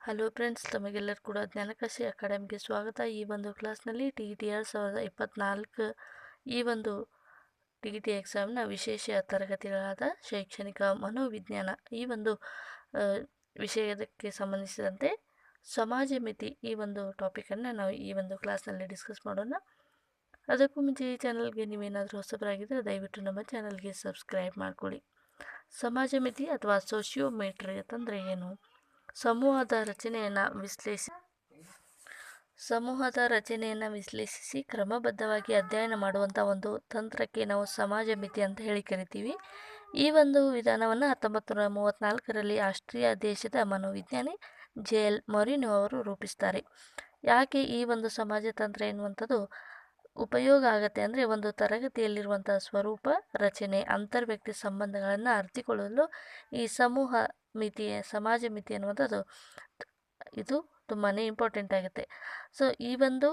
Hello friends ತಮಗೆಲ್ಲರೂ ಕೂಡ ಜ್ಞಾನಕಾಶಿ ಅಕಾಡೆಮಿಗೆ ಸ್ವಾಗತ. ಈ ಒಂದು ಕ್ಲಾಸ್ನಲ್ಲಿ ಟಿ ಇ ಟಿ ಎರಡು ಸಾವಿರದ ಇಪ್ಪತ್ತ್ನಾಲ್ಕು ಈ ಒಂದು ಟಿ ಇ ಟಿ ಎಕ್ಸಾಮ್ನ ವಿಶೇಷ ತರಗತಿಗಳಾದ ಶೈಕ್ಷಣಿಕ ಮನೋವಿಜ್ಞಾನ ಈ ಒಂದು ವಿಷಯಕ್ಕೆ ಸಂಬಂಧಿಸಿದಂತೆ ಸಮಾಜ ಮಿತಿ ಈ ಒಂದು ಟಾಪಿಕನ್ನು ನಾವು ಈ ಒಂದು ಕ್ಲಾಸ್ನಲ್ಲಿ ಡಿಸ್ಕಸ್ ಮಾಡೋಣ. ಅದಕ್ಕೂ ಮುಂಚೆ ಈ ಚಾನಲ್ಗೆ ನೀವೇನಾದರೂ ಹೊಸಬರಾಗಿದ್ದರೆ ದಯವಿಟ್ಟು ನಮ್ಮ ಚಾನಲ್ಗೆ ಸಬ್ಸ್ಕ್ರೈಬ್ ಮಾಡ್ಕೊಳ್ಳಿ. ಸಮಾಜ ಮಿತಿ ಅಥವಾ ಸೋಷಿಯೋಮೆಟ್ರಿ ಅಂತಂದರೆ ಏನು? ಸಮೂಹದ ರಚನೆಯನ್ನು ವಿಶ್ಲೇಷಿ, ಸಮೂಹದ ರಚನೆಯನ್ನು ವಿಶ್ಲೇಷಿಸಿ ಕ್ರಮಬದ್ಧವಾಗಿ ಅಧ್ಯಯನ ಮಾಡುವಂಥ ಒಂದು ತಂತ್ರಕ್ಕೆ ನಾವು ಸಮಾಜ ಮಿತಿ ಅಂತ ಹೇಳಿ ಕರಿತೀವಿ. ಈ ಒಂದು ವಿಧಾನವನ್ನು ಹತ್ತೊಂಬತ್ತು ನೂರ ಮೂವತ್ತ್ನಾಲ್ಕರಲ್ಲಿ ಆಸ್ಟ್ರಿಯಾ ದೇಶದ ಮನೋವಿಜ್ಞಾನಿ ಜೆ ಎಲ್ ಮೊರಿನೋ ಅವರು ರೂಪಿಸ್ತಾರೆ. ಯಾಕೆ ಈ ಒಂದು ಸಮಾಜ ತಂತ್ರ ಎನ್ನುವಂಥದ್ದು? ಉಪಯೋಗ ಆಗತ್ತೆ ಅಂದರೆ ಒಂದು ತರಗತಿಯಲ್ಲಿರುವಂಥ ಸ್ವರೂಪ, ರಚನೆ, ಅಂತರ್ವ್ಯಕ್ತಿ ಸಂಬಂಧಗಳನ್ನು ಅರ್ಥಿಕೊಳ್ಳಲು ಈ ಸಮೂಹ ಮಿತಿ, ಸಮಾಜ ಮಿತಿ ಅನ್ನುವಂಥದ್ದು ಇದು ತುಂಬಾ ಇಂಪಾರ್ಟೆಂಟ್ ಆಗುತ್ತೆ. ಸೊ ಈ ಒಂದು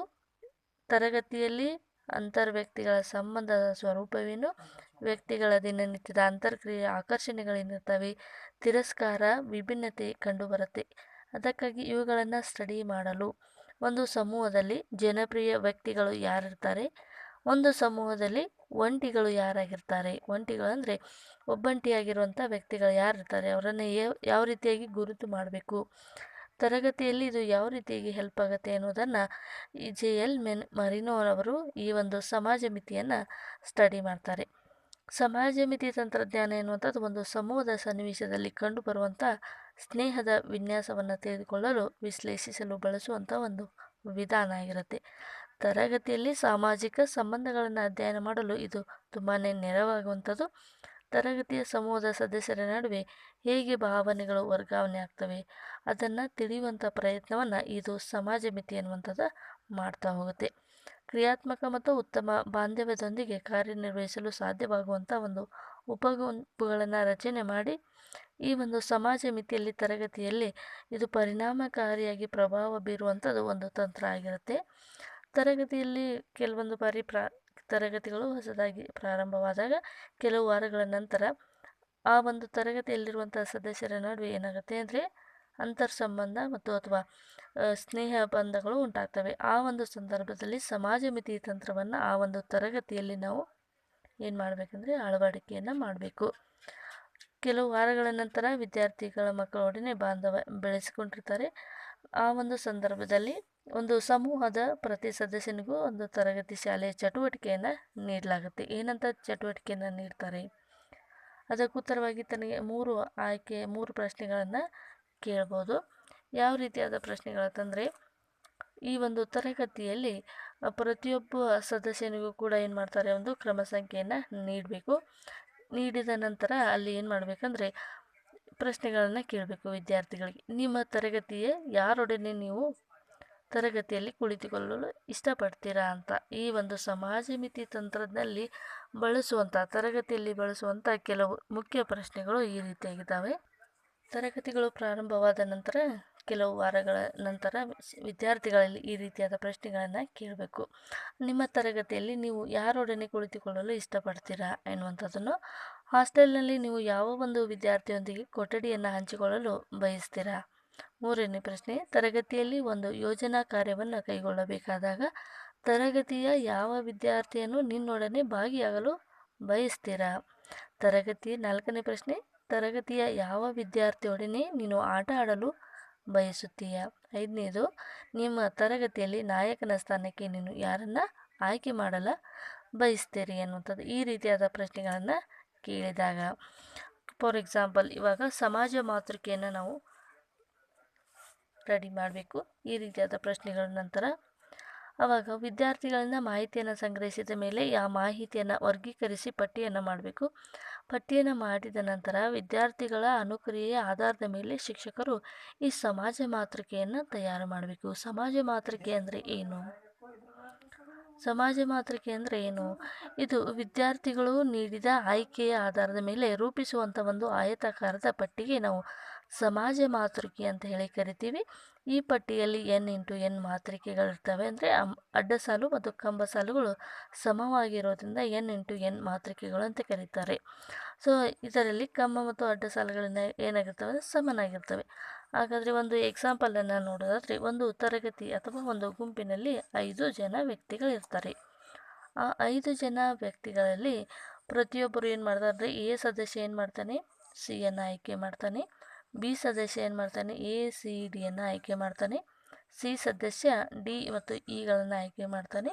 ತರಗತಿಯಲ್ಲಿ ಅಂತರ್ವ್ಯಕ್ತಿಗಳ ಸಂಬಂಧದ ಸ್ವರೂಪವೇನು? ವ್ಯಕ್ತಿಗಳ ದಿನನಿತ್ಯದ ಅಂತರ್ಕ್ರಿಯೆ ಆಕರ್ಷಣೆಗಳೇನಿರ್ತವೆ ತಿರಸ್ಕಾರ, ವಿಭಿನ್ನತೆ ಕಂಡುಬರುತ್ತೆ. ಅದಕ್ಕಾಗಿ ಇವುಗಳನ್ನು ಸ್ಟಡಿ ಮಾಡಲು. ಒಂದು ಸಮೂಹದಲ್ಲಿ ಜನಪ್ರಿಯ ವ್ಯಕ್ತಿಗಳು ಯಾರಿರ್ತಾರೆ? ಒಂದು ಸಮೂಹದಲ್ಲಿ ಒಂಟಿಗಳು ಯಾರಾಗಿರ್ತಾರೆ? ಒಂಟಿಗಳು ಅಂದರೆ ಒಬ್ಬಂಟಿಯಾಗಿರುವಂಥ ವ್ಯಕ್ತಿಗಳು ಯಾರಿರ್ತಾರೆ? ಅವರನ್ನು ಯಾವ- ರೀತಿಯಾಗಿ ಗುರುತು ಮಾಡಬೇಕು? ತರಗತಿಯಲ್ಲಿ ಇದು ಯಾವ ರೀತಿಯಾಗಿ ಹೆಲ್ಪ್ ಆಗುತ್ತೆ ಅನ್ನೋದನ್ನು ಈ ಜೆ ಎಲ್ ಮೆನ್ ಮರಿನೋ ಅವರು ಈ ಒಂದು ಸಮಾಜ ಮಿತಿಯನ್ನು ಸ್ಟಡಿ ಮಾಡ್ತಾರೆ. ಸಮಾಜ ಮಿತಿ ತಂತ್ರಜ್ಞಾನ ಎನ್ನುವಂಥದ್ದು ಒಂದು ಸಮೂಹದ ಸನ್ನಿವೇಶದಲ್ಲಿ ಕಂಡುಬರುವಂಥ ಸ್ನೇಹದ ವಿನ್ಯಾಸವನ್ನು ತೆಗೆದುಕೊಳ್ಳಲು ವಿಶ್ಲೇಷಿಸಲು ಬಳಸುವಂಥ ಒಂದು ವಿಧಾನ ಆಗಿರುತ್ತೆ. ತರಗತಿಯಲ್ಲಿ ಸಾಮಾಜಿಕ ಸಂಬಂಧಗಳನ್ನು ಅಧ್ಯಯನ ಮಾಡಲು ಇದು ತುಂಬಾ ನೆರವಾಗುವಂಥದ್ದು. ತರಗತಿಯ ಸಮೂಹದ ಸದಸ್ಯರ ನಡುವೆ ಹೇಗೆ ಭಾವನೆಗಳು ವರ್ಗಾವಣೆ ಆಗ್ತವೆ, ಅದನ್ನು ತಿಳಿಯುವಂಥ ಪ್ರಯತ್ನವನ್ನು ಇದು ಸಮಾಜ ಮಿತಿ ಎನ್ನುವಂಥದ್ದು ಮಾಡ್ತಾ ಹೋಗುತ್ತೆ. ಕ್ರಿಯಾತ್ಮಕ ಮತ್ತು ಉತ್ತಮ ಬಾಂಧವ್ಯದೊಂದಿಗೆ ಕಾರ್ಯನಿರ್ವಹಿಸಲು ಸಾಧ್ಯವಾಗುವಂಥ ಒಂದು ಉಪಗುಂಪುಗಳನ್ನು ರಚನೆ ಮಾಡಿ ಈ ಒಂದು ಸಮಾಜ ಮಿತಿಯಲ್ಲಿ, ತರಗತಿಯಲ್ಲಿ ಇದು ಪರಿಣಾಮಕಾರಿಯಾಗಿ ಪ್ರಭಾವ ಬೀರುವಂಥದ್ದು ಒಂದು ತಂತ್ರ ಆಗಿರುತ್ತೆ. ತರಗತಿಯಲ್ಲಿ ಕೆಲವೊಂದು ಬಾರಿ ತರಗತಿಗಳು ಹೊಸದಾಗಿ ಪ್ರಾರಂಭವಾದಾಗ ಕೆಲವು ವಾರಗಳ ನಂತರ ಆ ಒಂದು ತರಗತಿಯಲ್ಲಿರುವಂಥ ಸದಸ್ಯರ ನಡುವೆ ಏನಾಗುತ್ತೆ ಅಂದರೆ ಅಂತರ್ ಸಂಬಂಧ ಮತ್ತು ಅಥವಾ ಸ್ನೇಹ ಬಂಧಗಳು ಉಂಟಾಗ್ತವೆ. ಆ ಒಂದು ಸಂದರ್ಭದಲ್ಲಿ ಸಮಾಜ ಮಿತಿ ತಂತ್ರವನ್ನು ಆ ಒಂದು ತರಗತಿಯಲ್ಲಿ ನಾವು ಏನು ಮಾಡಬೇಕಂದ್ರೆ ಅಳವಡಿಕೆಯನ್ನು ಮಾಡಬೇಕು. ಕೆಲವು ವಾರಗಳ ನಂತರ ವಿದ್ಯಾರ್ಥಿಗಳ ಮಕ್ಕಳೊಡನೆ ಬಾಂಧವ ಬೆಳೆಸಿಕೊಂಡಿರ್ತಾರೆ. ಆ ಒಂದು ಸಂದರ್ಭದಲ್ಲಿ ಒಂದು ಸಮೂಹದ ಪ್ರತಿ ಸದಸ್ಯನಿಗೂ ಒಂದು ತರಗತಿ ಶಾಲೆಯ ಚಟುವಟಿಕೆಯನ್ನು ನೀಡಲಾಗುತ್ತೆ. ಏನಂತ ಚಟುವಟಿಕೆಯನ್ನು ನೀಡ್ತಾರೆ? ಅದಕ್ಕೆ ಉತ್ತರವಾಗಿ ತನಗೆ ಮೂರು ಆಯ್ಕೆ, ಮೂರು ಪ್ರಶ್ನೆಗಳನ್ನು ಕೇಳ್ಬೋದು. ಯಾವ ರೀತಿಯಾದ ಪ್ರಶ್ನೆಗಳಂತಂದರೆ ಈ ಒಂದು ತರಗತಿಯಲ್ಲಿ ಪ್ರತಿಯೊಬ್ಬ ಸದಸ್ಯನಿಗೂ ಕೂಡ ಏನು ಮಾಡ್ತಾರೆ, ಒಂದು ಕ್ರಮ ಸಂಖ್ಯೆಯನ್ನು ನೀಡಬೇಕು. ನೀಡಿದ ನಂತರ ಅಲ್ಲಿ ಏನು ಮಾಡಬೇಕಂದ್ರೆ, ಪ್ರಶ್ನೆಗಳನ್ನು ಕೇಳಬೇಕು ವಿದ್ಯಾರ್ಥಿಗಳಿಗೆ. ನಿಮ್ಮ ತರಗತಿಯೇ, ಯಾರೊಡನೆ ನೀವು ತರಗತಿಯಲ್ಲಿ ಕುಳಿತುಕೊಳ್ಳಲು ಇಷ್ಟಪಡ್ತೀರಾ ಅಂತ. ಈ ಒಂದು ಸಮಾಜ ಮಿತಿ ತಂತ್ರದಲ್ಲಿ ಬಳಸುವಂಥ ತರಗತಿಯಲ್ಲಿ ಬಳಸುವಂಥ ಕೆಲವು ಮುಖ್ಯ ಪ್ರಶ್ನೆಗಳು ಈ ರೀತಿಯಾಗಿದ್ದಾವೆ. ತರಗತಿಗಳು ಪ್ರಾರಂಭವಾದ ನಂತರ ಕೆಲವು ವಾರಗಳ ನಂತರ ವಿದ್ಯಾರ್ಥಿಗಳಲ್ಲಿ ಈ ರೀತಿಯಾದ ಪ್ರಶ್ನೆಗಳನ್ನು ಕೇಳಬೇಕು. ನಿಮ್ಮ ತರಗತಿಯಲ್ಲಿ ನೀವು ಯಾರೊಡನೆ ಕುಳಿತುಕೊಳ್ಳಲು ಇಷ್ಟಪಡ್ತೀರಾ ಎನ್ನುವಂಥದ್ದನ್ನು ಹಾಸ್ಟೆಲ್ನಲ್ಲಿ ನೀವು ಯಾವ ಒಂದು ವಿದ್ಯಾರ್ಥಿಯೊಂದಿಗೆ ಕೊಠಡಿಯನ್ನು ಹಂಚಿಕೊಳ್ಳಲು ಬಯಸ್ತೀರಾ? ಮೂರನೇ ಪ್ರಶ್ನೆ, ತರಗತಿಯಲ್ಲಿ ಒಂದು ಯೋಜನಾ ಕಾರ್ಯವನ್ನು ಕೈಗೊಳ್ಳಬೇಕಾದಾಗ ತರಗತಿಯ ಯಾವ ವಿದ್ಯಾರ್ಥಿಯನ್ನು ನಿನ್ನೊಡನೆ ಭಾಗಿಯಾಗಲು ಬಯಸ್ತೀರಾ? ತರಗತಿ ನಾಲ್ಕನೇ ಪ್ರಶ್ನೆ, ತರಗತಿಯ ಯಾವ ವಿದ್ಯಾರ್ಥಿಯೊಡನೆ ನೀನು ಆಟ ಆಡಲು ಬಯಸುತ್ತೀಯಾ? ಐದನೇದು, ನಿಮ್ಮ ತರಗತಿಯಲ್ಲಿ ನಾಯಕನ ಸ್ಥಾನಕ್ಕೆ ನೀನು ಯಾರನ್ನು ಆಯ್ಕೆ ಮಾಡಲು ಬಯಸ್ತೀರಿ ಅನ್ನುವಂಥದ್ದು ಈ ರೀತಿಯಾದ ಪ್ರಶ್ನೆಗಳನ್ನು ಕೇಳಿದಾಗ ಫಾರ್ ಎಕ್ಸಾಂಪಲ್ ಇವಾಗ ಸಮಾಜ ಮಾತೃಕೆಯನ್ನು ನಾವು ರೆಡಿ ಮಾಡಬೇಕು. ಈ ರೀತಿಯಾದ ಪ್ರಶ್ನೆಗಳ ನಂತರ ಆವಾಗ ವಿದ್ಯಾರ್ಥಿಗಳಿಂದ ಮಾಹಿತಿಯನ್ನು ಸಂಗ್ರಹಿಸಿದ ಮೇಲೆ ಆ ಮಾಹಿತಿಯನ್ನು ವರ್ಗೀಕರಿಸಿ ಪಟ್ಟಿಯನ್ನು ಮಾಡಬೇಕು. ಪಟ್ಟಿಯನ್ನು ಮಾಡಿದ ನಂತರ ವಿದ್ಯಾರ್ಥಿಗಳ ಅನುಕ್ರಿಯೆಯ ಆಧಾರದ ಮೇಲೆ ಶಿಕ್ಷಕರು ಈ ಸಮಾಜ ಮಾತೃಕೆಯನ್ನು ತಯಾರು ಮಾಡಬೇಕು. ಸಮಾಜ ಮಾತೃಕೆ ಅಂದರೆ ಏನು? ಸಮಾಜ ಮಾತೃಕೆ ಅಂದರೆ ಏನು? ಇದು ವಿದ್ಯಾರ್ಥಿಗಳು ನೀಡಿದ ಆಯ್ಕೆಯ ಆಧಾರದ ಮೇಲೆ ರೂಪಿಸುವಂಥ ಒಂದು ಆಯತಾಕಾರದ ಪಟ್ಟಿಗೆ ನಾವು ಸಮಾಜ ಮಾತೃಕೆ ಅಂತ ಹೇಳಿ ಕರಿತೀವಿ. ಈ ಪಟ್ಟಿಯಲ್ಲಿ ಎನ್ ಇಂಟು ಎನ್ ಮಾತೃಕೆಗಳಿರ್ತವೆ ಅಂದರೆ ಅಡ್ಡ ಸಾಲು ಮತ್ತು ಕಂಬ ಸಾಲುಗಳು ಸಮವಾಗಿರೋದ್ರಿಂದ ಎನ್ ಇಂಟು ಎನ್ ಮಾತೃಕೆಗಳು ಅಂತ ಕರೀತಾರೆ. ಸೊ ಇದರಲ್ಲಿ ಕಂಬ ಮತ್ತು ಅಡ್ಡ ಸಾಲುಗಳಿಂದ ಏನಾಗಿರ್ತವೆ ಅಂದರೆ ಸಮನಾಗಿರ್ತವೆ. ಹಾಗಾದರೆ ಒಂದು ಎಕ್ಸಾಂಪಲನ್ನು ನೋಡೋದಾದರೆ ಒಂದು ತರಗತಿ ಅಥವಾ ಒಂದು ಗುಂಪಿನಲ್ಲಿ ಐದು ಜನ ವ್ಯಕ್ತಿಗಳಿರ್ತಾರೆ. ಆ ಐದು ಜನ ವ್ಯಕ್ತಿಗಳಲ್ಲಿ ಪ್ರತಿಯೊಬ್ಬರು ಏನು ಮಾಡ್ತಾರೆ ಎ ಸದಸ್ಯ ಏನು ಮಾಡ್ತಾನೆ? ಸಿಯನ್ನು ಆಯ್ಕೆ ಮಾಡ್ತಾನೆ. ಬಿ ಸದಸ್ಯ ಏನು ಮಾಡ್ತಾನೆ? ಎ, ಸಿ ಡಿಯನ್ನು ಆಯ್ಕೆ ಮಾಡ್ತಾನೆ. ಸಿ ಸದಸ್ಯ, ಡಿ ಮತ್ತು ಇಗಳನ್ನು ಆಯ್ಕೆ ಮಾಡ್ತಾನೆ.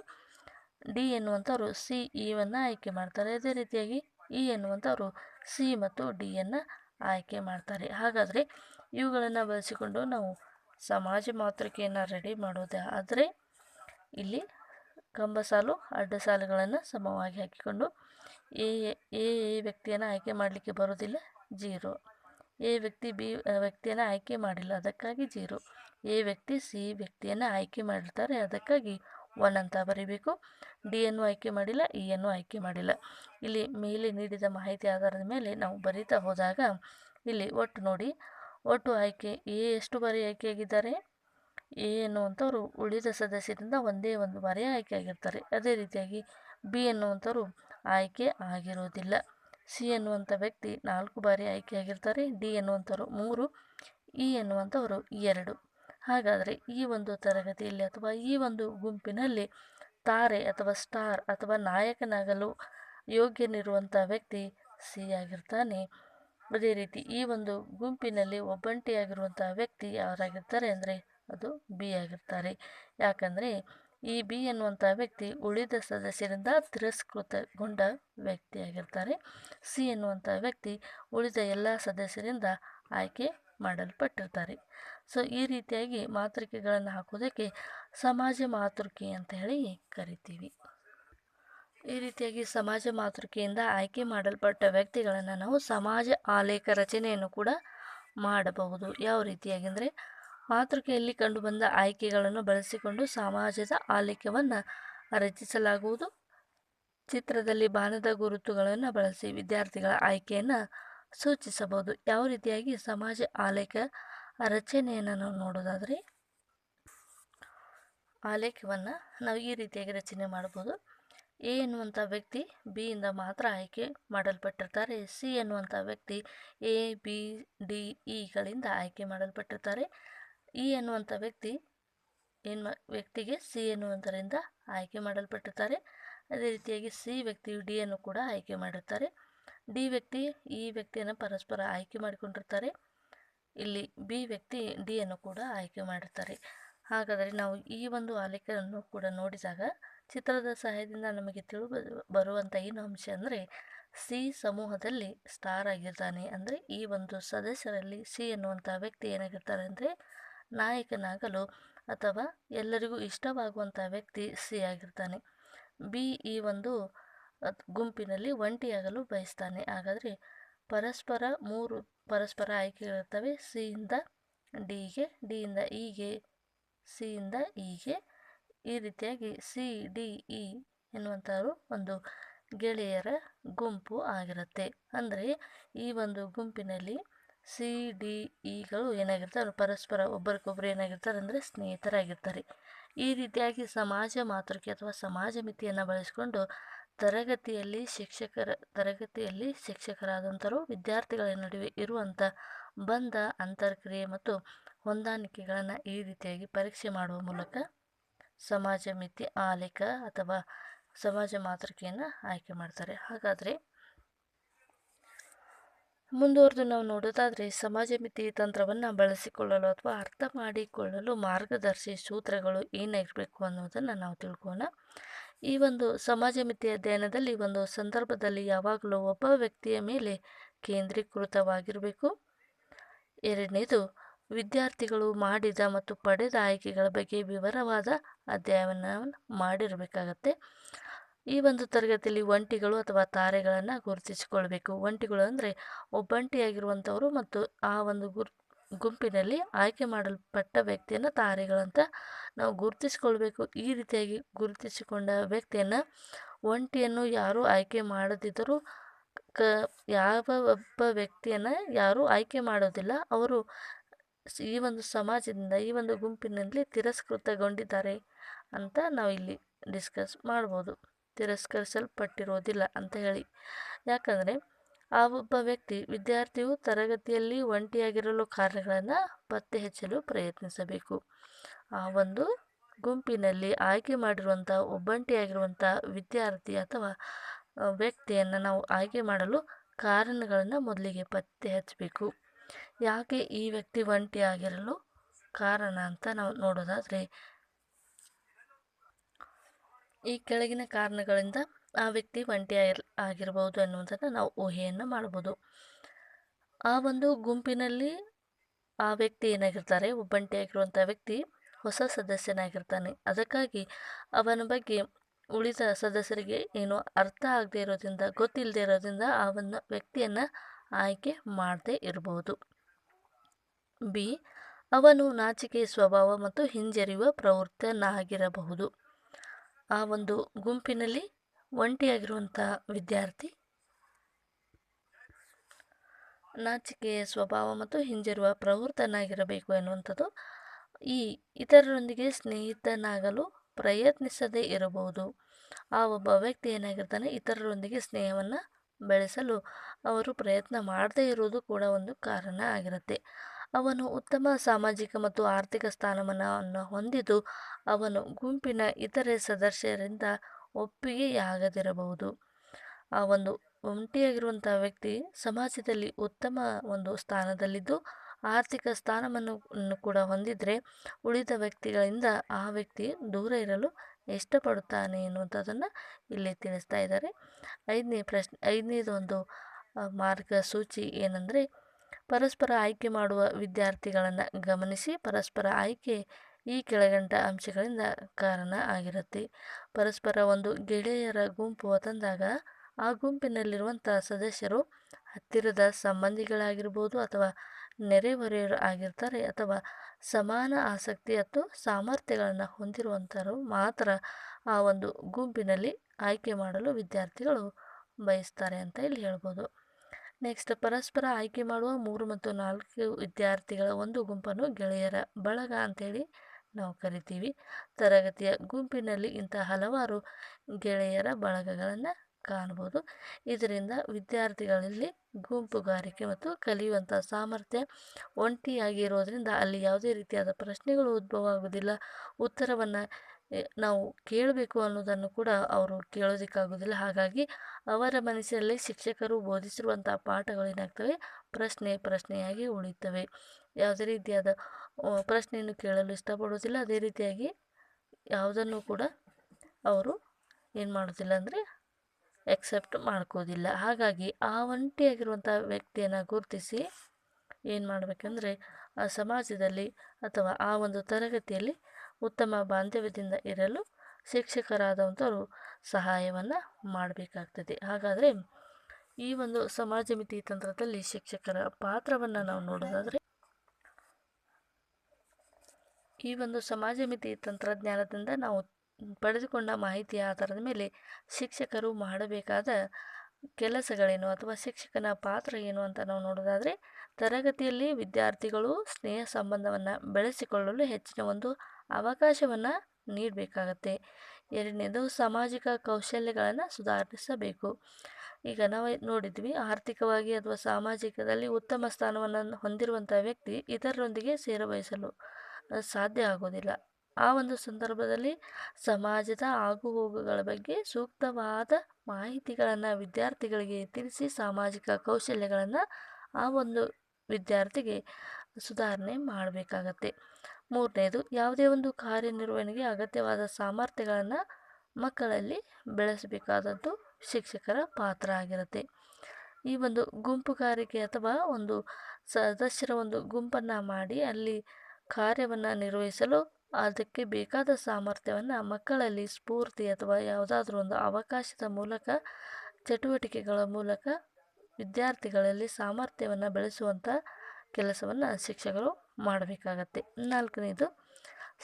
ಡಿ ಎನ್ನುವಂಥವ್ರು ಸಿ ಇವನ್ನು ಆಯ್ಕೆ ಮಾಡ್ತಾರೆ. ಅದೇ ರೀತಿಯಾಗಿ ಇ ಎನ್ನುವಂಥವ್ರು ಸಿ ಮತ್ತು ಡಿಯನ್ನು ಆಯ್ಕೆ ಮಾಡ್ತಾರೆ. ಹಾಗಾದರೆ ಇವುಗಳನ್ನು ಬಳಸಿಕೊಂಡು ನಾವು ಸಮಾಜ ಮಾತೃಕೆಯನ್ನು ರೆಡಿ ಮಾಡೋದೆ ಆದರೆ ಇಲ್ಲಿ ಕಂಬ ಸಾಲು, ಅಡ್ಡ ಸಾಲುಗಳನ್ನು ಸಮವಾಗಿ ಹಾಕಿಕೊಂಡು ಎ ಎ ಎ ವ್ಯಕ್ತಿಯನ್ನು ಆಯ್ಕೆ ಮಾಡಲಿಕ್ಕೆ ಬರೋದಿಲ್ಲ. ಜೀರೋ. ಎ ವ್ಯಕ್ತಿ ಬಿ ವ್ಯಕ್ತಿಯನ್ನು ಆಯ್ಕೆ ಮಾಡಿಲ್ಲ, ಅದಕ್ಕಾಗಿ ಜೀರೋ. ಎ ವ್ಯಕ್ತಿ ಸಿ ವ್ಯಕ್ತಿಯನ್ನು ಆಯ್ಕೆ ಮಾಡಿರ್ತಾರೆ, ಅದಕ್ಕಾಗಿ ಒನ್ ಅಂತ ಬರೀಬೇಕು. ಡಿ ಅನ್ನು ಆಯ್ಕೆ ಮಾಡಿಲ್ಲ, ಇ ಅನ್ನು ಆಯ್ಕೆ ಮಾಡಿಲ್ಲ. ಇಲ್ಲಿ ಮೇಲೆ ನೀಡಿದ ಮಾಹಿತಿ ಆಧಾರದ ಮೇಲೆ ನಾವು ಬರೀತಾ ಹೋದಾಗ, ಇಲ್ಲಿ ಒಟ್ಟು ನೋಡಿ, ಒಟ್ಟು ಆಯ್ಕೆ, ಎ ಎಷ್ಟು ಬಾರಿ ಆಯ್ಕೆಯಾಗಿದ್ದಾರೆ? ಎ ಎನ್ನುವಂಥವ್ರು ಉಳಿದ ಸದಸ್ಯರಿಂದ ಒಂದೇ ಒಂದು ಬಾರಿ ಆಯ್ಕೆ ಆಗಿರ್ತಾರೆ. ಅದೇ ರೀತಿಯಾಗಿ ಬಿ ಎನ್ನುವಂಥವ್ರು ಆಯ್ಕೆ ಆಗಿರೋದಿಲ್ಲ. ಸಿ ಎನ್ನುವಂಥ ವ್ಯಕ್ತಿ ನಾಲ್ಕು ಬಾರಿ ಆಯ್ಕೆಯಾಗಿರ್ತಾರೆ, ಡಿ ಎನ್ನುವಂಥವರು ಮೂರು, ಇ ಎನ್ನುವಂಥವರು ಎರಡು. ಹಾಗಾದರೆ ಈ ಒಂದು ತರಗತಿಯಲ್ಲಿ ಅಥವಾ ಈ ಒಂದು ಗುಂಪಿನಲ್ಲಿ ತಾರೆ ಅಥವಾ ಸ್ಟಾರ್ ಅಥವಾ ನಾಯಕನಾಗಲು ಯೋಗ್ಯನಿರುವಂಥ ವ್ಯಕ್ತಿ ಸಿ ಆಗಿರ್ತಾನೆ. ಅದೇ ರೀತಿ ಈ ಒಂದು ಗುಂಪಿನಲ್ಲಿ ಒಬ್ಬಂಟಿಯಾಗಿರುವಂಥ ವ್ಯಕ್ತಿ ಯಾರಾಗಿರ್ತಾರೆ ಅಂದರೆ ಅದು ಬಿ ಆಗಿರ್ತಾರೆ. ಯಾಕಂದರೆ ಈ ಬಿ ಎನ್ನುವಂಥ ವ್ಯಕ್ತಿ ಉಳಿದ ಸದಸ್ಯರಿಂದ ತಿರಸ್ಕೃತಗೊಂಡ ವ್ಯಕ್ತಿಯಾಗಿರ್ತಾರೆ. ಸಿ ಎನ್ನುವಂಥ ವ್ಯಕ್ತಿ ಉಳಿದ ಎಲ್ಲ ಸದಸ್ಯರಿಂದ ಆಯ್ಕೆ ಮಾಡಲ್ಪಟ್ಟಿರ್ತಾರೆ. ಸೊ, ಈ ರೀತಿಯಾಗಿ ಮಾತೃಕೆಗಳನ್ನು ಹಾಕೋದಕ್ಕೆ ಸಮಾಜ ಮಾತೃಕೆ ಅಂತ ಹೇಳಿ ಕರಿತೀವಿ. ಈ ರೀತಿಯಾಗಿ ಸಮಾಜ ಮಾತೃಕೆಯಿಂದ ಆಯ್ಕೆ ಮಾಡಲ್ಪಟ್ಟ ವ್ಯಕ್ತಿಗಳನ್ನು ನಾವು ಸಮಾಜ ಆಲೇಖ ರಚನೆಯನ್ನು ಕೂಡ ಮಾಡಬಹುದು. ಯಾವ ರೀತಿಯಾಗಿ ಅಂದರೆ ಮಾತೃಕೆಯಲ್ಲಿ ಕಂಡುಬಂದ ಆಯ್ಕೆಗಳನ್ನು ಬಳಸಿಕೊಂಡು ಸಮಾಜದ ಆಲೇಖ್ಯವನ್ನು ರಚಿಸಲಾಗುವುದು. ಚಿತ್ರದಲ್ಲಿ ಬಾಣದ ಗುರುತುಗಳನ್ನು ಬಳಸಿ ವಿದ್ಯಾರ್ಥಿಗಳ ಆಯ್ಕೆಯನ್ನು ಸೂಚಿಸಬಹುದು. ಯಾವ ರೀತಿಯಾಗಿ ಸಮಾಜ ಆಲೇಖ ರಚನೆಯನ್ನು ನಾವು ನೋಡೋದಾದರೆ ಆಲೇಖವನ್ನು ನಾವು ಈ ರೀತಿಯಾಗಿ ರಚನೆ ಮಾಡ್ಬೋದು ಎ ಎನ್ನುವಂಥ ವ್ಯಕ್ತಿ ಬಿಯಿಂದ ಮಾತ್ರ ಆಯ್ಕೆ ಮಾಡಲ್ಪಟ್ಟಿರ್ತಾರೆ. ಸಿ ಎನ್ನುವಂಥ ವ್ಯಕ್ತಿ ಎ, ಬಿ, ಡಿ ಇಗಳಿಂದ ಆಯ್ಕೆ ಮಾಡಲ್ಪಟ್ಟಿರ್ತಾರೆ. ಇ ಎನ್ನುವಂಥ ವ್ಯಕ್ತಿ ಏನು ವ್ಯಕ್ತಿಗೆ ಸಿ ಎನ್ನುವಂಥರಿಂದ ಆಯ್ಕೆ ಮಾಡಲ್ಪಟ್ಟಿರ್ತಾರೆ. ಅದೇ ರೀತಿಯಾಗಿ ಸಿ ವ್ಯಕ್ತಿಯು ಡಿ ಅನ್ನು ಕೂಡ ಆಯ್ಕೆ ಮಾಡಿರ್ತಾರೆ. ಡಿ ವ್ಯಕ್ತಿ, ಈ ವ್ಯಕ್ತಿಯನ್ನು ಪರಸ್ಪರ ಆಯ್ಕೆ ಮಾಡಿಕೊಂಡಿರ್ತಾರೆ. ಇಲ್ಲಿ ಬಿ ವ್ಯಕ್ತಿ ಡಿ ಅನ್ನು ಕೂಡ ಆಯ್ಕೆ ಮಾಡಿರ್ತಾರೆ. ಹಾಗಾದರೆ ನಾವು ಈ ಒಂದು ಆಲೇಖನನ್ನು ಕೂಡ ನೋಡಿದಾಗ ಚಿತ್ರದ ಸಹಾಯದಿಂದ ನಮಗೆ ತಿಳಿದು ಬರುವಂಥ ಏನು ಅಂಶ ಅಂದರೆ ಸಿ ಸಮೂಹದಲ್ಲಿ ಸ್ಟಾರ್ ಆಗಿರ್ತಾನೆ. ಅಂದರೆ ಈ ಒಂದು ಸದಸ್ಯರಲ್ಲಿ ಸಿ ಎನ್ನುವಂಥ ವ್ಯಕ್ತಿ ಏನಾಗಿರ್ತಾರೆ ಅಂದರೆ ನಾಯಕನಾಗಲು ಅಥವಾ ಎಲ್ಲರಿಗೂ ಇಷ್ಟವಾಗುವಂಥ ವ್ಯಕ್ತಿ ಸಿ ಆಗಿರ್ತಾನೆ ಬಿ ಈ ಒಂದು ಗುಂಪಿನಲ್ಲಿ ಒಂಟಿಯಾಗಲು ಬಯಸ್ತಾನೆ. ಹಾಗಾದರೆ ಪರಸ್ಪರ ಮೂರು ಪರಸ್ಪರ ಆಯ್ಕೆಗಳಿರ್ತವೆ. ಸಿಯಿಂದ ಡಿಗೆ ಡಿಯಿಂದ ಇಗೆ ಸಿಯಿಂದ ಇಗೆ ಈ ರೀತಿಯಾಗಿ ಸಿ, ಡಿ, ಇ ಎನ್ನುವಂಥವರು ಒಂದು ಗೆಳೆಯರ ಗುಂಪು ಆಗಿರುತ್ತೆ. ಅಂದರೆ ಈ ಒಂದು ಗುಂಪಿನಲ್ಲಿ ಸಿ, ಡಿ ಇಗಳು ಏನಾಗಿರ್ತಾರೆ, ಪರಸ್ಪರ ಒಬ್ಬರಿಗೊಬ್ಬರು ಏನಾಗಿರ್ತಾರೆ ಅಂದರೆ ಸ್ನೇಹಿತರಾಗಿರ್ತಾರೆ. ಈ ರೀತಿಯಾಗಿ ಸಮಾಜ ಮಾತೃಕೆ ಅಥವಾ ಸಮಾಜ ಮಿತಿಯನ್ನು ಬಳಸಿಕೊಂಡು ತರಗತಿಯಲ್ಲಿ ಶಿಕ್ಷಕರ, ತರಗತಿಯಲ್ಲಿ ಶಿಕ್ಷಕರಾದಂಥವರು ವಿದ್ಯಾರ್ಥಿಗಳ ನಡುವೆ ಇರುವಂಥ ಬಂಧ ಅಂತರ್ಕ್ರಿಯೆ ಮತ್ತು ಹೊಂದಾಣಿಕೆಗಳನ್ನು ಈ ರೀತಿಯಾಗಿ ಪರೀಕ್ಷೆ ಮಾಡುವ ಮೂಲಕ ಸಮಾಜ ಮಿತಿ ಆಲೇಖ ಅಥವಾ ಸಮಾಜ ಮಾತೃಕೆಯನ್ನು ಆಯ್ಕೆ ಮಾಡ್ತಾರೆ. ಹಾಗಾದರೆ ಮುಂದುವರೆದು ನಾವು ನೋಡೋದಾದರೆ ಸಮಾಜ ಮಿತಿ ತಂತ್ರವನ್ನು ಬಳಸಿಕೊಳ್ಳಲು ಅಥವಾ ಅರ್ಥ ಮಾಡಿಕೊಳ್ಳಲು ಮಾರ್ಗದರ್ಶಿ ಸೂತ್ರಗಳು ಏನಾಗಿರಬೇಕು ಅನ್ನೋದನ್ನು ನಾವು ತಿಳ್ಕೋಣ. ಈ ಒಂದು ಸಮಾಜ ಮಿತಿ ಅಧ್ಯಯನದಲ್ಲಿ ಒಂದು ಸಂದರ್ಭದಲ್ಲಿ ಯಾವಾಗಲೂ ಒಬ್ಬ ವ್ಯಕ್ತಿಯ ಮೇಲೆ ಕೇಂದ್ರೀಕೃತವಾಗಿರಬೇಕು. ಎರಡನೇದು, ವಿದ್ಯಾರ್ಥಿಗಳು ಮಾಡಿದ ಮತ್ತು ಪಡೆದ ಆಯ್ಕೆಗಳ ಬಗ್ಗೆ ವಿವರವಾದ ಅಧ್ಯಯನವನ್ನು ಮಾಡಿರಬೇಕಾಗತ್ತೆ. ಈ ಒಂದು ತರಗತಿಯಲ್ಲಿ ಒಂಟಿಗಳು ಅಥವಾ ತಾರೆಗಳನ್ನು ಗುರುತಿಸಿಕೊಳ್ಬೇಕು. ಒಂಟಿಗಳು ಅಂದರೆ ಒಬ್ಬಂಟಿಯಾಗಿರುವಂಥವರು ಮತ್ತು ಆ ಒಂದು ಗುಂಪಿನಲ್ಲಿ ಆಯ್ಕೆ ಮಾಡಲ್ಪಟ್ಟ ವ್ಯಕ್ತಿಯನ್ನು ತಾರೆಗಳಂತ ನಾವು ಗುರುತಿಸಿಕೊಳ್ಬೇಕು. ಈ ರೀತಿಯಾಗಿ ಗುರುತಿಸಿಕೊಂಡ ವ್ಯಕ್ತಿಯನ್ನು ಒಂಟಿಯನ್ನು ಯಾರು ಆಯ್ಕೆ ಮಾಡದಿದ್ದರೂ ಕ, ಯಾವ ಒಬ್ಬ ವ್ಯಕ್ತಿಯನ್ನು ಯಾರೂ ಆಯ್ಕೆ ಮಾಡೋದಿಲ್ಲ, ಅವರು ಈ ಒಂದು ಸಮಾಜದಿಂದ, ಈ ಒಂದು ಗುಂಪಿನಲ್ಲಿ ತಿರಸ್ಕೃತಗೊಂಡಿದ್ದಾರೆ ಅಂತ ನಾವು ಇಲ್ಲಿ ಡಿಸ್ಕಸ್ ಮಾಡ್ಬೋದು. ತಿರಸ್ಕರಿಸಲ್ಪಟ್ಟಿರೋದಿಲ್ಲ ಅಂತ ಹೇಳಿ. ಯಾಕಂದರೆ, ಆ ಒಬ್ಬ ವ್ಯಕ್ತಿ ವಿದ್ಯಾರ್ಥಿಯು ತರಗತಿಯಲ್ಲಿ ಒಂಟಿಯಾಗಿರಲು ಕಾರಣಗಳನ್ನು ಪತ್ತೆ ಹಚ್ಚಲು ಪ್ರಯತ್ನಿಸಬೇಕು. ಆ ಒಂದು ಗುಂಪಿನಲ್ಲಿ ಆಯ್ಕೆ ಮಾಡಿರುವಂಥ ಒಬ್ಬಂಟಿಯಾಗಿರುವಂಥ ವಿದ್ಯಾರ್ಥಿ ಅಥವಾ ವ್ಯಕ್ತಿಯನ್ನು ನಾವು ಆಯ್ಕೆ ಮಾಡಲು ಕಾರಣಗಳನ್ನು ಮೊದಲಿಗೆ ಪತ್ತೆ ಹಚ್ಚಬೇಕು. ಯಾಕೆ ಈ ವ್ಯಕ್ತಿ ಒಂಟಿಯಾಗಿರಲು ಕಾರಣ ಅಂತ ನಾವು ನೋಡೋದಾದರೆ ಈ ಕೆಳಗಿನ ಕಾರಣಗಳಿಂದ ಆ ವ್ಯಕ್ತಿ ಒಂಟಿ ಆಗಿರ್ಬೋದು ಅನ್ನುವುದನ್ನು ನಾವು ಊಹೆಯನ್ನು ಮಾಡ್ಬೋದು. ಆ ಒಂದು ಗುಂಪಿನಲ್ಲಿ ಆ ವ್ಯಕ್ತಿ ಏನಾಗಿರ್ತಾರೆ ಒಬ್ಬಂಟಿಯಾಗಿರುವಂಥ ವ್ಯಕ್ತಿ ಹೊಸ ಸದಸ್ಯನಾಗಿರ್ತಾನೆ. ಅದಕ್ಕಾಗಿ ಅವನ ಬಗ್ಗೆ ಉಳಿದ ಸದಸ್ಯರಿಗೆ ಏನು ಅರ್ಥ ಆಗದೆ ಇರೋದ್ರಿಂದ ಗೊತ್ತಿಲ್ಲದೆ ಇರೋದ್ರಿಂದ ಆ ಒಂದು ವ್ಯಕ್ತಿಯನ್ನು ಆಯ್ಕೆ ಮಾಡದೇ ಇರಬಹುದು ಬಿ, ಅವನು ನಾಚಿಕೆ ಸ್ವಭಾವ ಮತ್ತು ಹಿಂಜರಿಯುವ ಪ್ರವೃತ್ತನಾಗಿರಬಹುದು. ಆ ಒಂದು ಗುಂಪಿನಲ್ಲಿ ಒಂಟಿಯಾಗಿರುವಂಥ ವಿದ್ಯಾರ್ಥಿ. ನಾಚಿಕೆಯ ಸ್ವಭಾವ ಮತ್ತು ಹಿಂಜರುವ ಪ್ರವೃತ್ತನಾಗಿರಬೇಕು ಎನ್ನುವಂಥದ್ದು. ಈ ಇತರರೊಂದಿಗೆ ಸ್ನೇಹಿತನಾಗಲು ಪ್ರಯತ್ನಿಸದೇ ಇರಬಹುದು. ಆ ಒಬ್ಬ ವ್ಯಕ್ತಿ ಏನಾಗಿರ್ತಾನೆ, ಇತರರೊಂದಿಗೆ ಸ್ನೇಹವನ್ನು ಬೆಳೆಸಲು ಅವರು ಪ್ರಯತ್ನ ಮಾಡದೇ ಇರುವುದು ಕೂಡ ಒಂದು ಕಾರಣ ಆಗಿರುತ್ತೆ. ಅವನು ಉತ್ತಮ ಸಾಮಾಜಿಕ ಮತ್ತು ಆರ್ಥಿಕ ಸ್ಥಾನಮಾನವನ್ನು ಹೊಂದಿದ್ದು, ಅವನು ಗುಂಪಿನ ಇತರೆ ಸದಸ್ಯರಿಂದ ಒಪ್ಪಿಗೆಯಾಗದಿರಬಹುದು. ಆ ಒಂದು ಒಂಟಿಯಾಗಿರುವಂಥ ವ್ಯಕ್ತಿ ಸಮಾಜದಲ್ಲಿ ಉತ್ತಮ ಒಂದು ಸ್ಥಾನದಲ್ಲಿದ್ದು, ಆರ್ಥಿಕ ಸ್ಥಾನಮಾನವನ್ನು ಕೂಡ ಹೊಂದಿದರೆ ಉಳಿದ ವ್ಯಕ್ತಿಗಳಿಂದ ಆ ವ್ಯಕ್ತಿ ದೂರ ಇರಲು ಇಷ್ಟಪಡುತ್ತಾನೆ ಎನ್ನುವಂಥದ್ದನ್ನು ಇಲ್ಲಿ ತಿಳಿಸ್ತಾ ಇದ್ದಾರೆ. ಐದನೇ ಪ್ರಶ್ನೆ ಐದನೇದು ಒಂದು ಮಾರ್ಗಸೂಚಿ ಏನಂದರೆ ಪರಸ್ಪರ ಆಯ್ಕೆ ಮಾಡುವ ವಿದ್ಯಾರ್ಥಿಗಳನ್ನು ಗಮನಿಸಿ ಪರಸ್ಪರ ಆಯ್ಕೆ ಈ ಕೆಳಗಂಟ ಅಂಶಗಳಿಂದ ಕಾರಣ ಆಗಿರುತ್ತೆ. ಪರಸ್ಪರ ಒಂದು ಗೆಳೆಯರ ಗುಂಪು ತಂದಾಗ ಆ ಗುಂಪಿನಲ್ಲಿರುವಂಥ ಸದಸ್ಯರು ಹತ್ತಿರದ ಸಂಬಂಧಿಗಳಾಗಿರ್ಬೋದು ಅಥವಾ ನೆರೆಹೊರೆಯರು ಆಗಿರ್ತಾರೆ ಅಥವಾ ಸಮಾನ ಆಸಕ್ತಿ ಮತ್ತು ಸಾಮರ್ಥ್ಯಗಳನ್ನು ಹೊಂದಿರುವಂಥವರು ಮಾತ್ರ ಆ ಒಂದು ಗುಂಪಿನಲ್ಲಿ ಆಯ್ಕೆ ಮಾಡಲು ವಿದ್ಯಾರ್ಥಿಗಳು ಬಯಸ್ತಾರೆ ಅಂತ ಇಲ್ಲಿ ಹೇಳ್ಬೋದು. ನೆಕ್ಸ್ಟ್ ಪರಸ್ಪರ ಆಯ್ಕೆ ಮಾಡುವ ಮೂರು ಮತ್ತು ನಾಲ್ಕು ವಿದ್ಯಾರ್ಥಿಗಳ ಒಂದು ಗುಂಪನ್ನು ಗೆಳೆಯರ ಬಳಗ ಅಂತೇಳಿ ನಾವು ಕರಿತೀವಿ. ತರಗತಿಯ ಗುಂಪಿನಲ್ಲಿ ಇಂಥ ಹಲವಾರು ಗೆಳೆಯರ ಬಳಗಗಳನ್ನು ಕಾಣ್ಬೋದು ಇದರಿಂದ ವಿದ್ಯಾರ್ಥಿಗಳಲ್ಲಿ ಗುಂಪುಗಾರಿಕೆ ಮತ್ತು ಕಲಿಯುವಂಥ ಸಾಮರ್ಥ್ಯ ಒಂಟಿಯಾಗಿರೋದ್ರಿಂದ ಅಲ್ಲಿ ಯಾವುದೇ ರೀತಿಯಾದ ಪ್ರಶ್ನೆಗಳು ಉದ್ಭವ ಆಗೋದಿಲ್ಲ ಉತ್ತರವನ್ನು ನಾವು ಕೇಳಬೇಕು ಅನ್ನೋದನ್ನು ಕೂಡ ಅವರು ಕೇಳೋದಕ್ಕಾಗೋದಿಲ್ಲ. ಹಾಗಾಗಿ ಅವರ ಮನಸ್ಸಿನಲ್ಲಿ ಶಿಕ್ಷಕರು ಬೋಧಿಸಿರುವಂಥ ಪಾಠಗಳು ಏನಾಗ್ತವೆ? ಪ್ರಶ್ನೆ ಪ್ರಶ್ನೆಯಾಗಿ ಉಳಿತವೆ. ಯಾವುದೇ ರೀತಿಯಾದ ಪ್ರಶ್ನೆಯನ್ನು ಕೇಳಲು ಇಷ್ಟಪಡೋದಿಲ್ಲ. ಅದೇ ರೀತಿಯಾಗಿ ಯಾವುದನ್ನು ಕೂಡ ಅವರು ಏನು ಮಾಡೋದಿಲ್ಲ ಅಂದರೆ ಎಕ್ಸೆಪ್ಟ್ ಮಾಡ್ಕೋದಿಲ್ಲ. ಹಾಗಾಗಿ ಆ ಒಂಟಿಯಾಗಿರುವಂಥ ವ್ಯಕ್ತಿಯನ್ನು ಗುರುತಿಸಿ ಏನು ಮಾಡಬೇಕಂದ್ರೆ, ಆ ಸಮಾಜದಲ್ಲಿ ಅಥವಾ ಆ ಒಂದು ತರಗತಿಯಲ್ಲಿ ಉತ್ತಮ ಬಾಂಧವ್ಯದಿಂದ ಇರಲು ಶಿಕ್ಷಕರಾದಂಥವರು ಸಹಾಯವನ್ನು ಮಾಡಬೇಕಾಗ್ತದೆ. ಹಾಗಾದರೆ ಈ ಒಂದು ಸಮಾಜ ಮಿತಿ ತಂತ್ರದಲ್ಲಿ ಶಿಕ್ಷಕರ ಪಾತ್ರವನ್ನು ನಾವು ನೋಡೋದಾದರೆ, ಈ ಒಂದು ಸಮಾಜ ಮಿತಿ ತಂತ್ರಜ್ಞಾನದಿಂದ ನಾವು ಪಡೆದುಕೊಂಡ ಮಾಹಿತಿಯ ಆಧಾರದ ಮೇಲೆ ಶಿಕ್ಷಕರು ಮಾಡಬೇಕಾದ ಕೆಲಸಗಳೇನು ಅಥವಾ ಶಿಕ್ಷಕನ ಪಾತ್ರ ಏನು ಅಂತ ನಾವು ನೋಡೋದಾದರೆ, ತರಗತಿಯಲ್ಲಿ ವಿದ್ಯಾರ್ಥಿಗಳು ಸ್ನೇಹ ಸಂಬಂಧವನ್ನು ಬೆಳೆಸಿಕೊಳ್ಳಲು ಹೆಚ್ಚಿನ ಒಂದು ಅವಕಾಶವನ್ನು ನೀಡಬೇಕಾಗತ್ತೆ. ಎರಡನೇದು ಸಾಮಾಜಿಕ ಕೌಶಲ್ಯಗಳನ್ನು ಸುಧಾರಿಸಬೇಕು. ಈಗ ನಾವು ನೋಡಿದ್ವಿ, ಆರ್ಥಿಕವಾಗಿ ಅಥವಾ ಸಾಮಾಜಿಕದಲ್ಲಿ ಉತ್ತಮ ಸ್ಥಾನವನ್ನು ಹೊಂದಿರುವಂಥ ವ್ಯಕ್ತಿ ಇತರರೊಂದಿಗೆ ಸೇರಬಯಸಲು ಸಾಧ್ಯ ಆಗೋದಿಲ್ಲ. ಆ ಒಂದು ಸಂದರ್ಭದಲ್ಲಿ ಸಮಾಜದ ಆಗುಹೋಗುಗಳ ಬಗ್ಗೆ ಸೂಕ್ತವಾದ ಮಾಹಿತಿಗಳನ್ನು ವಿದ್ಯಾರ್ಥಿಗಳಿಗೆ ತಿಳಿಸಿ ಸಾಮಾಜಿಕ ಕೌಶಲ್ಯಗಳನ್ನು ಆ ಒಂದು ವಿದ್ಯಾರ್ಥಿಗೆ ಸುಧಾರಣೆ ಮಾಡಬೇಕಾಗತ್ತೆ. ಮೂರನೇದು, ಯಾವುದೇ ಒಂದು ಕಾರ್ಯನಿರ್ವಹಣೆಗೆ ಅಗತ್ಯವಾದ ಸಾಮರ್ಥ್ಯಗಳನ್ನು ಮಕ್ಕಳಲ್ಲಿ ಬೆಳೆಸಬೇಕಾದದ್ದು ಶಿಕ್ಷಕರ ಪಾತ್ರ ಆಗಿರುತ್ತೆ. ಈ ಒಂದು ಗುಂಪುಗಾರಿಕೆ ಅಥವಾ ಒಂದು ಸದಸ್ಯರ ಒಂದು ಗುಂಪನ್ನು ಮಾಡಿ ಅಲ್ಲಿ ಕಾರ್ಯವನ್ನು ನಿರ್ವಹಿಸಲು ಅದಕ್ಕೆ ಬೇಕಾದ ಸಾಮರ್ಥ್ಯವನ್ನು ಮಕ್ಕಳಲ್ಲಿ ಸ್ಫೂರ್ತಿ ಅಥವಾ ಯಾವುದಾದ್ರೂ ಒಂದು ಅವಕಾಶದ ಮೂಲಕ, ಚಟುವಟಿಕೆಗಳ ಮೂಲಕ ವಿದ್ಯಾರ್ಥಿಗಳಲ್ಲಿ ಸಾಮರ್ಥ್ಯವನ್ನು ಬೆಳೆಸುವಂಥ ಕೆಲಸವನ್ನು ಶಿಕ್ಷಕರು ಮಾಡಬೇಕಾಗತ್ತೆ. ನಾಲ್ಕನೇದು,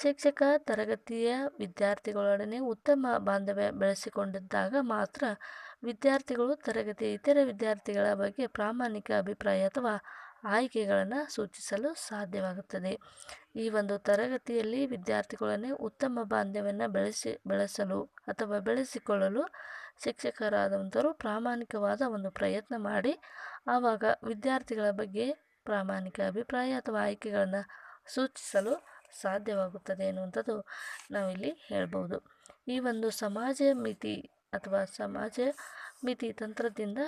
ಶಿಕ್ಷಕ ತರಗತಿಯ ವಿದ್ಯಾರ್ಥಿಗಳೊಡನೆ ಉತ್ತಮ ಬಾಂಧವ್ಯ ಬೆಳೆಸಿಕೊಂಡಿದ್ದಾಗ ಮಾತ್ರ ವಿದ್ಯಾರ್ಥಿಗಳು ತರಗತಿಯ ಇತರ ವಿದ್ಯಾರ್ಥಿಗಳ ಬಗ್ಗೆ ಪ್ರಾಮಾಣಿಕ ಅಭಿಪ್ರಾಯ ಅಥವಾ ಆಯ್ಕೆಗಳನ್ನು ಸೂಚಿಸಲು ಸಾಧ್ಯವಾಗುತ್ತದೆ. ಈ ಒಂದು ತರಗತಿಯಲ್ಲಿ ವಿದ್ಯಾರ್ಥಿಗಳನ್ನೇ ಉತ್ತಮ ಬಾಂಧವ್ಯವನ್ನು ಬೆಳೆಸಿ, ಬೆಳೆಸಲು ಅಥವಾ ಬೆಳೆಸಿಕೊಳ್ಳಲು ಶಿಕ್ಷಕರಾದಂಥವರು ಪ್ರಾಮಾಣಿಕವಾದ ಒಂದು ಪ್ರಯತ್ನ ಮಾಡಿ, ಆವಾಗ ವಿದ್ಯಾರ್ಥಿಗಳ ಬಗ್ಗೆ ಪ್ರಾಮಾಣಿಕ ಅಭಿಪ್ರಾಯ ಅಥವಾ ಆಯ್ಕೆಗಳನ್ನು ಸೂಚಿಸಲು ಸಾಧ್ಯವಾಗುತ್ತದೆ ಎನ್ನುವಂಥದ್ದು ನಾವಿಲ್ಲಿ ಹೇಳ್ಬೋದು. ಈ ಒಂದು ಸಮಾಜ ಮಿತಿ ಅಥವಾ ಸಮಾಜ ಮಿತಿ ತಂತ್ರದಿಂದ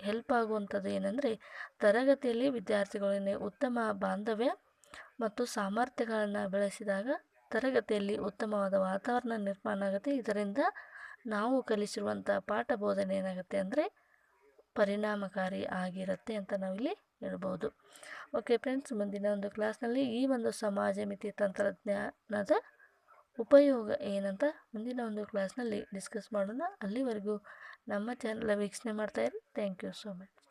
ಹೆಲ್ಪ್ ಆಗುವಂಥದ್ದು ಏನಂದರೆ, ತರಗತಿಯಲ್ಲಿ ವಿದ್ಯಾರ್ಥಿಗಳಿಗೆ ಉತ್ತಮ ಬಾಂಧವ್ಯ ಮತ್ತು ಸಾಮರ್ಥ್ಯಗಳನ್ನು ಬೆಳೆಸಿದಾಗ ತರಗತಿಯಲ್ಲಿ ಉತ್ತಮವಾದ ವಾತಾವರಣ ನಿರ್ಮಾಣ ಆಗುತ್ತೆ. ಇದರಿಂದ ನಾವು ಕಲಿಸಿರುವಂಥ ಪಾಠ ಬೋಧನೆ ಏನಾಗುತ್ತೆ ಅಂದರೆ ಪರಿಣಾಮಕಾರಿ ಆಗಿರುತ್ತೆ ಅಂತ ನಾವಿಲ್ಲಿ ಹೇಳ್ಬೋದು. ಓಕೆ ಫ್ರೆಂಡ್ಸ್ ಮುಂದಿನ ಒಂದು ಕ್ಲಾಸ್ನಲ್ಲಿ ಈ ಒಂದು ಸಮಾಜ ಮಿತಿ ತಂತ್ರಜ್ಞಾನದ ಉಪಯೋಗ ಏನಂತ ಮುಂದಿನ ಒಂದು ಕ್ಲಾಸ್ನಲ್ಲಿ ಡಿಸ್ಕಸ್ ಮಾಡೋಣ. ಅಲ್ಲಿವರೆಗೂ ನಮ್ಮ ಚಾನಲ್ ವೀಕ್ಷಣೆ ಮಾಡ್ತಾಯಿರಿ ಥ್ಯಾಂಕ್ ಯು ಸೋ ಮಚ್